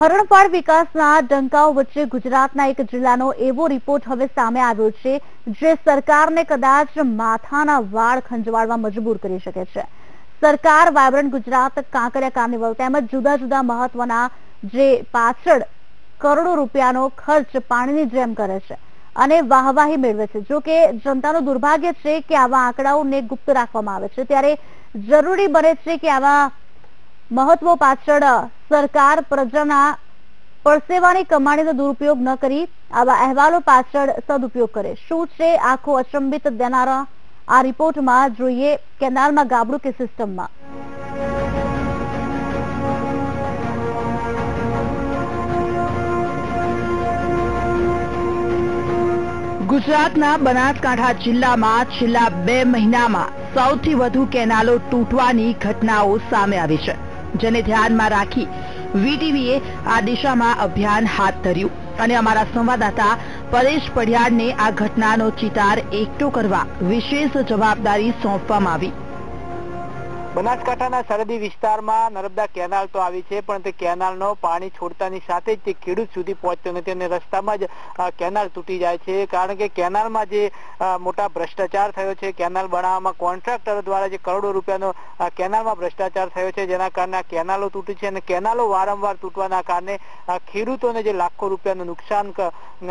હરણફાળ વિકાસના ડંકાઓ વચ્ચે ગુજરાતના એક જિલ્લાનો એવો રિપોર્ટ હવે સામે આવ્યો છે, જે સરકારને કદાચ માથાના વાળ ખંજવાળવા મજબૂર કરી શકે છે. સરકાર, વાયબ્રન્ટ ગુજરાત, કાંકરિયા કાર્નિવલ તેમજ જુદા જુદા મહત્વના જે પાછળ કરોડો રૂપિયાનો ખર્ચ પાણીની જેમ કરે છે અને વાહવાહી મેળવે છે. જો કે જનતાનું દુર્ભાગ્ય છે કે આવા આંકડાઓને ગુપ્ત રાખવામાં આવે છે. ત્યારે જરૂરી બને છે કે આવા મહત્વો પાછળ સરકાર પ્રજાના પરસેવાની કમાણીનો દુરુપયોગ ન કરી આવા અહેવાલો પાછળ સદુપયોગ કરે. શું છે આખો અચંબિત દેનારા? આ રિપોર્ટમાં જોઈએ કેનાલમાં ગાબડું કે સિસ્ટમમાં? ગુજરાતના બનાસકાંઠા જિલ્લામાં છેલ્લા બે મહિનામાં સૌથી વધુ કેનાલો તૂટવાની ઘટનાઓ સામે આવી છે. જેને ધ્યાનમાં રાખી વીટીવીએ આ દિશામાં અભિયાન હાથ ધર્યું. અને અમારા સંવાદદાતા પરેશ પઢિયાડને આ ઘટનાનો ચિતાર એકઠો કરવા વિશેષ જવાબદારી સોંપવામાં આવી. બનાસકાંઠાના સરહદી વિસ્તારમાં નર્મદા કેનાલ તો આવી છે, પણ તે કેનાલનો પાણી છોડતાની સાથે જ તે ખેડૂત સુધી પહોંચતો નથી અને રસ્તામાં જ કેનાલ તૂટી જાય છે. કારણ કે કેનાલમાં જે મોટા ભ્રષ્ટાચાર થયો છે, કેનાલ બનાવવામાં કોન્ટ્રાક્ટર દ્વારા જે કરોડો રૂપિયાનો કેનાલમાં ભ્રષ્ટાચાર થયો છે, જેના કારણે કેનાલો તૂટી છે અને કેનાલો વારંવાર તૂટવાના કારણે ખેડૂતોને જે લાખો રૂપિયાનું નુકસાન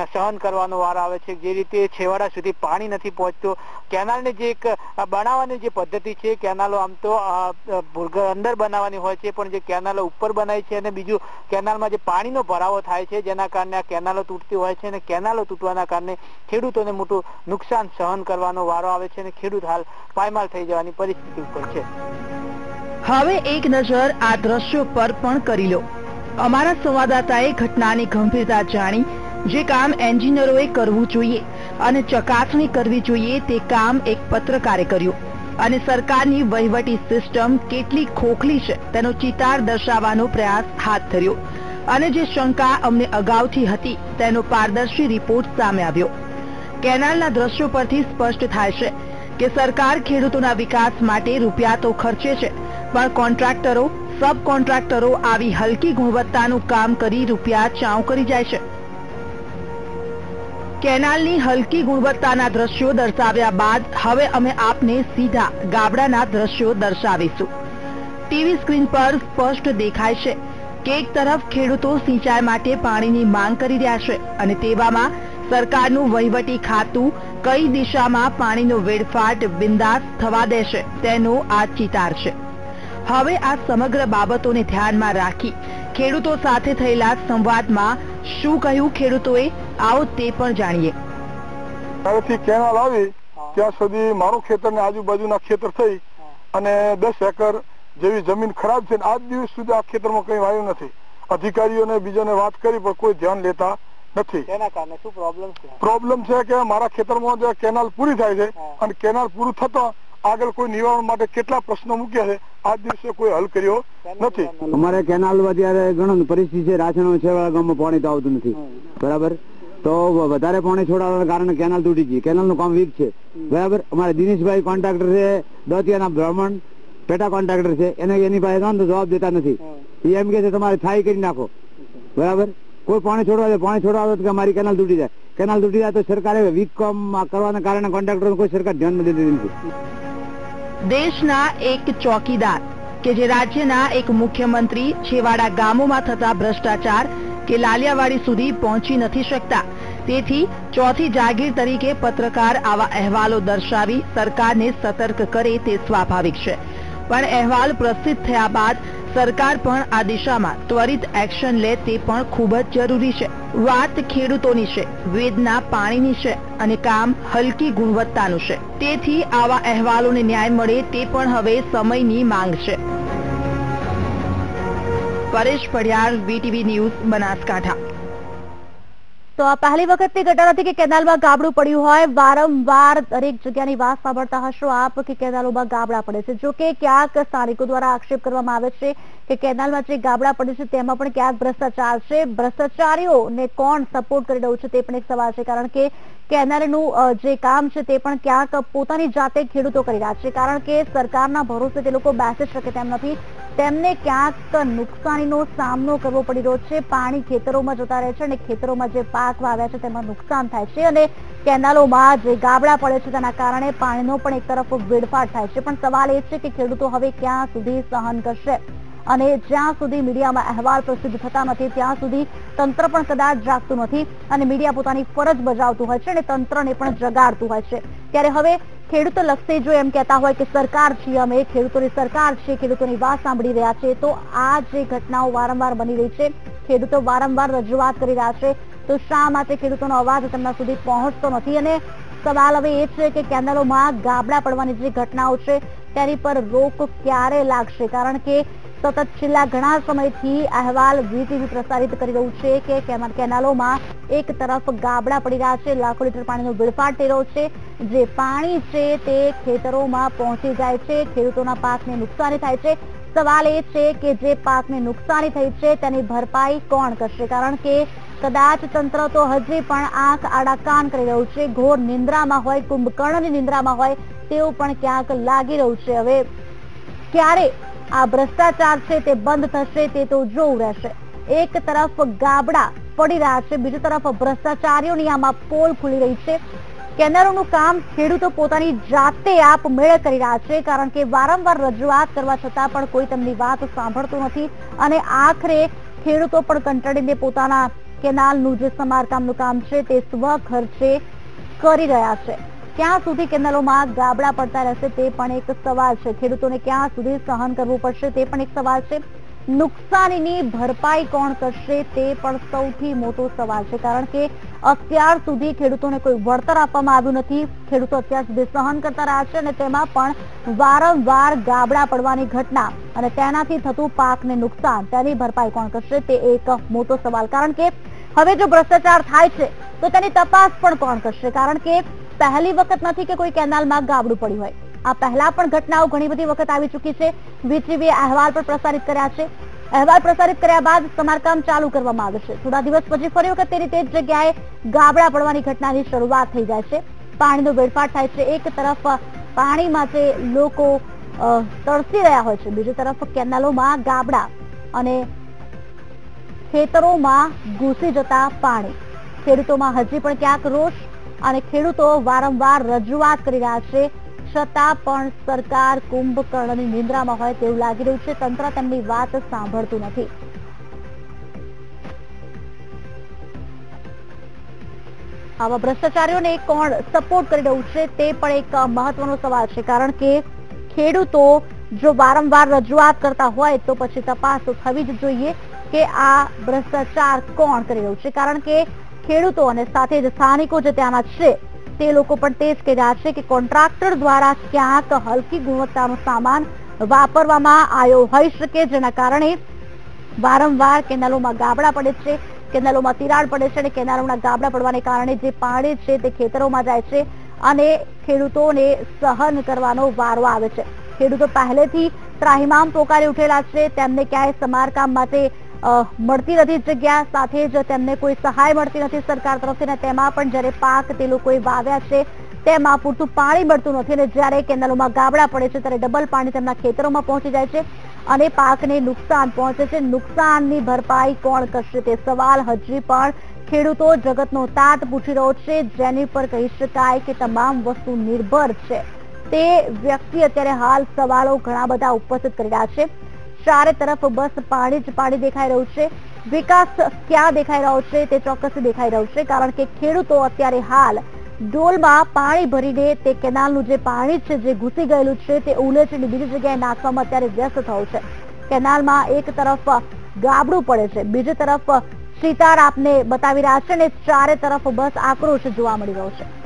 સહન કરવાનો વાર આવે છે, જે રીતે છેવાડા સુધી પાણી નથી પહોંચતું. કેનાલને જે એક બનાવવાની જે પદ્ધતિ છે, કેનાલો આમ તો અ, અંદર બનાવવાની હોય છે પણ જે કેનાલો ઉપર બનાવી છે અને બીજું કેનાલમાં જે પાણીનો ભરાવો થાય છે જેના કારણે આ કેનાલો તૂટતી હોય છે અને કેનાલો તૂટવાના કારણે ખેડૂતોને મોટું નુકસાન સહન કરવાનો વારો આવે છે અને ખેડૂત હાલ પાયમાલ થઈ જવાની પરિસ્થિતિ ઉપર છે. હવે એક નજર આ દ્રશ્યો પર પણ કરી લો. અમારા સંવાદદાતાએ ઘટનાની ગંભીરતા જાણી જે કામ એન્જિનિયરોએ કરવું જોઈએ અને ચકાસણી કરવી જોઈએ તે કામ એક પત્રકારે કર્યું. અને સરકારની વહીવટી સિસ્ટમ કેટલી ખોખલી છે તેનો ચિતાર દર્શાવવાનો પ્રયાસ હાથ ધર્યો. અને જે શંકા અમને અગાઉથી હતી તેનો પારદર્શી રિપોર્ટ સામે આવ્યો. કેનાલના દ્રશ્યો પરથી સ્પષ્ટ થાય છે કે સરકાર ખેડૂતોના વિકાસ માટે રૂપિયા તો ખર્ચે છે, પણ કોન્ટ્રાક્ટરો, સબ કોન્ટ્રાક્ટરો આવી હલકી ગુણવત્તાનું કામ કરી રૂપિયા ચાઉ કરી જાય છે. કેનાલની હલકી ગુણવત્તાના દ્રશ્યો દર્શાવ્યા બાદ હવે અમે આપને સીધા ગાબડાના દ્રશ્યો દર્શાવીશું. ટીવી સ્ક્રીન પર સ્પષ્ટ દેખાય છે કે એક તરફ ખેડૂતો સિંચાઈ માટે પાણીની માંગ કરી રહ્યા છે અને તેવામાં સરકારનું વહીવટી ખાતું કઈ દિશામાં પાણીનો વેડફાટ બિંદાસ થવા દેશે તેનો આ ચિતાર છે. હવે આ સમગ્ર બાબતોને ધ્યાનમાં રાખી ખેડૂતો સાથે થયેલા સંવાદમાં શું કહ્યું ખેડૂતોએ? આવો તે પણ જાણીએ. ત્યાંથી કેનાલ આવી ત્યાં સુધી મારું ખેતર ને આજુબાજુના ખેતર થઈ અને દસ એકર જેવી જમીન ખરાબ છે ને આજ દિવસ સુધી આ ખેતરમાં કઈ વાયું નથી. અધિકારીઓને બીજાને વાત કરી પણ કોઈ ધ્યાન લેતા નથી. એના કારણે શું પ્રોબ્લેમ છે? પ્રોબ્લેમ છે કે મારા ખેતરમાં જે કેનાલ પૂરી થાય છે અને કેનાલ પૂરું થતા આગળ કોઈ નિવારણ માટે કેટલા પ્રશ્નો મૂક્યા છે, આ દિવસે કોઈ હલ કર્યો નથી. અમારે કેનાલમાં જયારે ઘણો પરિસ્થિતિ છે રાછણો છે ગામમાં પાણી તો આવતું નથી. બરાબર? તો વધારે પાણી છોડાવવાના કારણે કેનાલ તૂટી ગઈ. કેનાલનું કામ વીક છે. બરાબર? અમારે દિનેશભાઈ કોન્ટ્રાક્ટર છે, દતિયાના બ્રાહ્મણ પેટા કોન્ટ્રાક્ટર છે. એને એની પાસે જાઓ તો જવાબ દેતા નથી. એ એમ કે છે, તમારે થાય કરી નાખો. બરાબર? કોઈ પાણી છોડવા દે પાણી છોડવા તો કે અમારી કેનાલ તૂટી જાય. કેનાલ તૂટી જાય તો સરકારે વીક કામ કરવાના કારણે કોન્ટ્રાક્ટર કોઈ સરકાર ધ્યાનમાં દીધી નથી. દેશના એક ચોકીદાર કે જે રાજ્યના એક મુખ્યમંત્રી છેવાડા ગામોમાં થતા ભ્રષ્ટાચાર કે લાલિયાવાડી સુધી પહોંચી નથી શકતા. તેથી ચોથી જાગીર તરીકે પત્રકાર આવા અહેવાલો દર્શાવી સરકારને સતર્ક કરે તે સ્વાભાવિક છે. પણ અહેવાલ પ્રસિદ્ધ થયા બાદ સરકાર પણ આ દિશામાં ત્વરિત એક્શન લે તે પણ ખૂબ જ જરૂરી છે. વાત ખેડૂતોની છે, વેદના પાણીની છે અને કામ હલકી ગુણવત્તાનું છે. તેથી આવા અહેવાલોને ન્યાય મળે તે પણ હવે સમયની માંગ છે. Paresh Padiyal V T V news Banaskantha. તો આ પહેલી વખતની ઘટના નથી કે કેનાલમાં ગાબડું પડ્યું હોય. વારંવાર દરેક જગ્યાની વાત સાંભળતા હશો આપ કે કેનાલોમાં ગાબડા પડે છે. જો કે ક્યાંક સ્થાનિકો દ્વારા આક્ષેપ કરવામાં આવે છે કે કેનાલમાં જે ગાબડા પડે છે તેમાં પણ ક્યાંક ભ્રષ્ટાચાર છે. ભ્રષ્ટાચારીઓને કોણ સપોર્ટ કરી રહ્યું છે તે પણ એક સવાલ છે કારણ કે કેનાલનું જે કામ છે તે પણ ક્યાંક પોતાની જાતે ખેડૂતો કરી રહ્યા છે. કારણ કે સરકારના ભરોસે તે લોકો બેસી શકે તેમ નથી. તેમને ક્યાંક નુકસાનીનો સામનો કરવો પડી રહ્યો છે. પાણી ખેતરોમાં જતા રહે છે અને ખેતરોમાં જે પાક વાવ્યા છે તેમાં નુકસાન થાય છે અને કેનાલોમાં જે ગાબડા પડે છે તેના કારણે પાણીનો પણ એક તરફ વેડફાટ થાય છે. પણ સવાલ એ છે કે ખેડૂતો હવે ક્યાં સુધી સહન કરશે? અને જ્યાં સુધી મીડિયામાં અહેવાલ પ્રસિદ્ધ થતા નથી, ત્યાં સુધી તંત્ર પણ કદાચ જાગતું નથી અને મીડિયા પોતાની ફરજ બજાવતું હોય છે અને તંત્રને પણ જગાડતું હોય છે. ત્યારે હવે ખેડૂતો લક્ષે જો એમ કહેતા હોય કે સરકાર છીએ અમે ખેડૂતોની સરકાર છે, ખેડૂતોની વાત સાંભળી રહ્યા છે, તો આ જે ઘટનાઓ વારંવાર બની રહી છે, ખેડૂતો વારંવાર રજૂઆત કરી રહ્યા છે, તો શા માટે ખેડૂતોનો અવાજ તેમના સુધી પહોંચતો નથી? અને સવાલ હવે એ છે કે કેનાલોમાં ગાબડા પડવાની જે ઘટનાઓ છે, તેની પર રોક ક્યારે લાગશે? કારણ કે સતત છેલ્લા ઘણા સમયથી અહેવાલ વીટીવી પ્રસારિત કરી રહ્યું છે કે કેનાલોમાં એક તરફ ગાબડા પડી રહ્યા છે, લાખો લીટર પાણીનો વેડફાટ થઈ રહ્યો છે, જે પાણી છે તે ખેતરોમાં પહોંચી જાય છે, ખેડૂતોના પાકને નુકસાની થાય છે. સવાલ એ છે કે જે પાકને નુકસાની થઈ છે તેની ભરપાઈ કોણ કરશે? કારણ કે કદાચ તંત્ર તો હજી પણ આંખ આડા કાન કરી રહ્યું છે, ઘોર નિંદ્રામાં હોય, કુંભકર્ણની નિંદ્રામાં હોય, તેવું પણ ક્યાંક લાગી રહ્યું છે. હવે ક્યારે આ ભ્રષ્ટાચાર છે તે બંધ થશે, તે તો જોવું રહેશે. એક તરફ ગાબડા પડી રહ્યા છે, બીજી તરફ ભ્રષ્ટાચારીઓની આમાં પોલ ખુલી રહી છે. કેનારોનું કામ ખેડૂતો પોતાની જાતે આપમેળે કરી રહ્યા છે, કારણ કે વારંવાર રજૂઆત કરવા છતાં પણ કોઈ તેમની વાત સાંભળતું નથી અને આખરે ખેડૂતો પણ કંટાળીને પોતાના કેનાલનું જે સમારકામનું કામ છે તે સ્વ ખર્ચે કરી રહ્યા છે. ક્યાં સુધી કેનાલોમાં ગાબડા પડતા રહેશે તે પણ એક સવાલ છે. ખેડૂતોને ક્યાં સુધી સહન કરવું પડશે તે પણ એક સવાલ છે. નુકસાનીની ભરપાઈ કોણ કરશે તે પણ સૌથી મોટો સવાલ છે. કારણ કે અત્યાર સુધી ખેડૂતોને કોઈ વળતર આપવામાં આવ્યું નથી. ખેડૂતો અત્યાર સુધી સહન કરતા રહ્યા છે અને તેમાં પણ વારંવાર ગાબડા પડવાની ઘટના અને તેનાથી થતું પાકને નુકસાન, તેની ભરપાઈ કોણ કરશે તે એક મોટો સવાલ. કારણ કે હવે જો ભ્રષ્ટાચાર થાય છે, તો તેની તપાસ પણ કોણ કરશે? કારણ કે પહેલી વખત નથી કે કોઈ કેનાલમાં ગાબડું પડ્યું હોય. આ પહેલા પણ ઘટનાઓ ઘણી બધી વખત આવી ચૂકી છે. વીટીવીએ અહેવાલ પણ પ્રસારિત કર્યા છે. અહેવાલ પ્રસારિત કર્યા બાદ સમારકામ ચાલુ કરવામાં આવે છે. થોડા દિવસ પછી ફરી વખત તે જ જગ્યાએ ગાબડા પડવાની ઘટનાની શરૂઆત થઈ જાય છે. પાણીનો વેડફાટ થાય છે. એક તરફ પાણી માટે લોકો તરસી રહ્યા હોય છે, બીજી તરફ કેનાલોમાં ગાબડા અને ખેતરોમાં ઘૂસી જતા પાણી. ખેડૂતોમાં હજી પણ ક્યાંક રોષ અને ખેડૂતો વારંવાર રજૂઆત કરી રહ્યા છે, છતાં પણ સરકાર કુંભકર્ણની નિંદ્રામાં હોય તેવું લાગી રહ્યું છે. તંત્ર તેમની વાત સાંભળતું નથી. આવા ભ્રષ્ટાચારીઓને કોણ સપોર્ટ કરી રહ્યું છે તે પણ એક મહત્વનો સવાલ છે, કારણ કે ખેડૂતો જો વારંવાર રજૂઆત કરતા હોય તો પછી તપાસ થવી જ જોઈએ કે આ ભ્રષ્ટાચાર કોણ કરી રહ્યું છે, કારણ કે ખેડૂતો અને સાથે જ સ્થાનિકો જે ત્યાંના છે, તે લોકો પણ તે જ કહી છે કે કોન્ટ્રાક્ટર દ્વારા ક્યાંક હલકી ગુણવત્તાનો સામાન વાપરવામાં આવ્યો હોઈ શકે, જેના કારણે વારંવાર કેનાલોમાં ગાબડા પડે છે, કેનાલોમાં તિરાડ પડે છે અને કેનાલોના ગાબડા પડવાને કારણે જે પાણી છે તે ખેતરોમાં જાય છે અને ખેડૂતોને સહન કરવાનો વારો આવે છે. ખેડૂતો પહેલેથી ત્રાહિમામ પોકારી ઉઠેલા છે, તેમને ક્યાંય સમારકામ માટે મળતી નથી જગ્યા, સાથે જ તેમને કોઈ સહાય મળતી નથી સરકાર તરફથી અને તેમાં પણ જ્યારે પાક તે લોકોએ વાવ્યા છે, તેમાં પૂરતું પાણી મળતું નથી અને જ્યારે કેનાલોમાં ગાબડા પડે છે, ત્યારે ડબલ પાણી તેમના ખેતરોમાં પહોંચી જાય છે અને પાકને નુકસાન પહોંચે છે. નુકસાનની ભરપાઈ કોણ કરશે તે સવાલ હજી પણ ખેડૂતો જગતનો તાત પૂછી રહ્યો છે. જેની પર કહી શકાય કે તમામ વસ્તુ નિર્ભર છે. તે વ્યક્તિ અત્યારે હાલ સવાલો ઘણા બધા ઉપસ્થિત કરી રહ્યા છે. ચારે તરફ બસ પાણી જ પાણી દેખાઈ રહ્યું છે. વિકાસ ક્યાં દેખાઈ રહ્યો છે તે ચોક્કસ દેખાઈ રહ્યું છે, કારણ કે ખેડૂતો અત્યારે હાલ ડોલમાં પાણી ભરીને તે કેનાલનું જે પાણી છે, જે ઘૂસી ગયેલું છે, તે ઉલેચીને બીજી જગ્યાએ નાખવામાં અત્યારે વ્યસ્ત થયું છે. કેનાલમાં એક તરફ ગાબડું પડે છે, બીજી તરફ સિતાર આપને બતાવી રહ્યા છે અને ચારે તરફ બસ આક્રોશ જોવા મળી રહ્યો છે.